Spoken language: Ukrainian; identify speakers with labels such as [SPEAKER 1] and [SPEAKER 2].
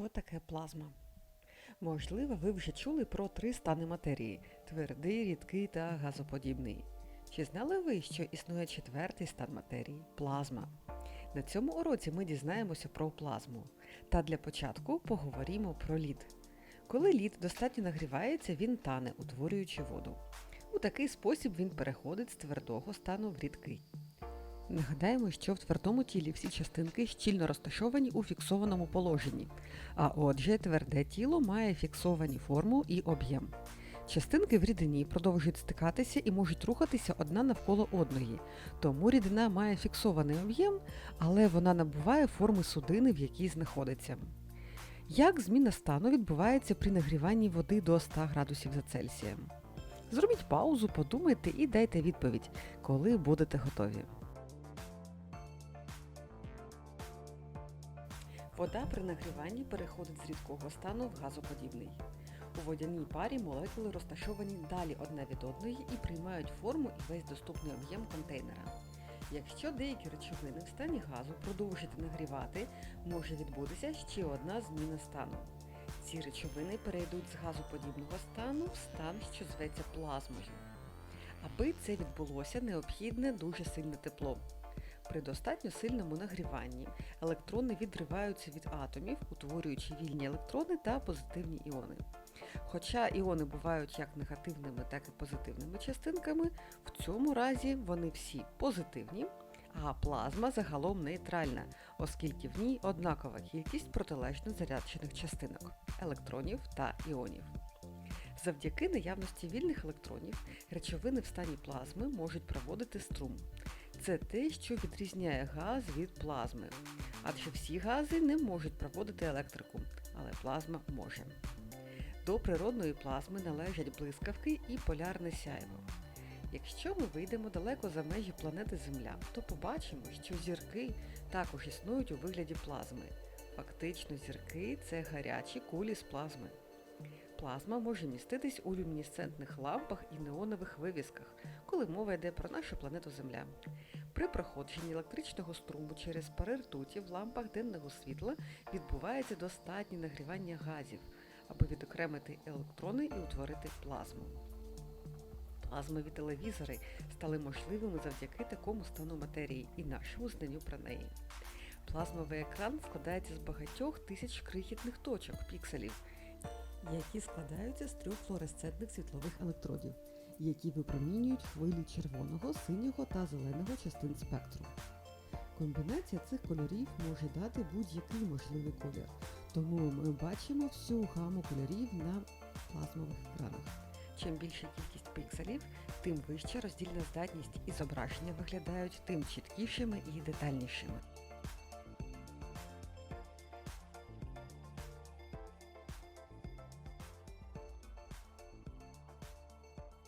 [SPEAKER 1] таке плазма? Можливо, ви вже чули про три стани матерії твердий, рідкий та газоподібний. Чи знали ви, що існує четвертий стан матерії плазма? На цьому уроці ми дізнаємося про плазму. Та для початку поговоримо про лід. Коли лід достатньо нагрівається, він тане, утворюючи воду. У такий спосіб він переходить з твердого стану в рідкий. Нагадаємо, що в твердому тілі всі частинки щільно розташовані у фіксованому положенні, а отже, тверде тіло має фіксовані форму і об'єм. Частинки в рідині продовжують стикатися і можуть рухатися одна навколо одної, тому рідина має фіксований об'єм, але вона набуває форми судини, в якій знаходиться. Як зміна стану відбувається при нагріванні води до 100 градусів за Цельсієм? Зробіть паузу, подумайте і дайте відповідь, коли будете готові. Вода при нагріванні переходить з рідкого стану в газоподібний. У водяній парі молекули розташовані далі одна від одної і приймають форму і весь доступний об'єм контейнера. Якщо деякі речовини в стані газу продовжити нагрівати, може відбутися ще одна зміна стану. Ці речовини перейдуть з газоподібного стану в стан, що зветься плазмою. Аби це відбулося, необхідне дуже сильне тепло. При достатньо сильному нагріванні електрони відриваються від атомів, утворюючи вільні електрони та позитивні іони. Хоча іони бувають як негативними, так і позитивними частинками, в цьому разі вони всі позитивні, а плазма загалом нейтральна, оскільки в ній однакова кількість протилежно заряджених частинок електронів та іонів. Завдяки наявності вільних електронів речовини в стані плазми можуть проводити струм. Це те, що відрізняє газ від плазми. Адже всі гази не можуть проводити електрику, але плазма може. До природної плазми належать блискавки і полярне сяйво. Якщо ми вийдемо далеко за межі планети Земля, то побачимо, що зірки також існують у вигляді плазми. Фактично, зірки це гарячі кулі з плазми. Плазма може міститись у люмінесцентних лампах і неонових вивісках, коли мова йде про нашу планету Земля. При проходженні електричного струму через пари ртуті в лампах денного світла відбувається достатнє нагрівання газів, аби відокремити електрони і утворити плазму. Плазмові телевізори стали можливими завдяки такому стану матерії і нашому знанню про неї. Плазмовий екран складається з багатьох тисяч крихітних точок пікселів, які складаються з трьох флуоресцентних світлових електродів, які випромінюють хвилі червоного, синього та зеленого частин спектру. Комбінація цих кольорів може дати будь-який можливий колір, тому ми бачимо всю гаму кольорів на плазмових екранах. Чим більша кількість пікселів, тим вища роздільна здатність і зображення виглядають тим чіткішими і детальнішими.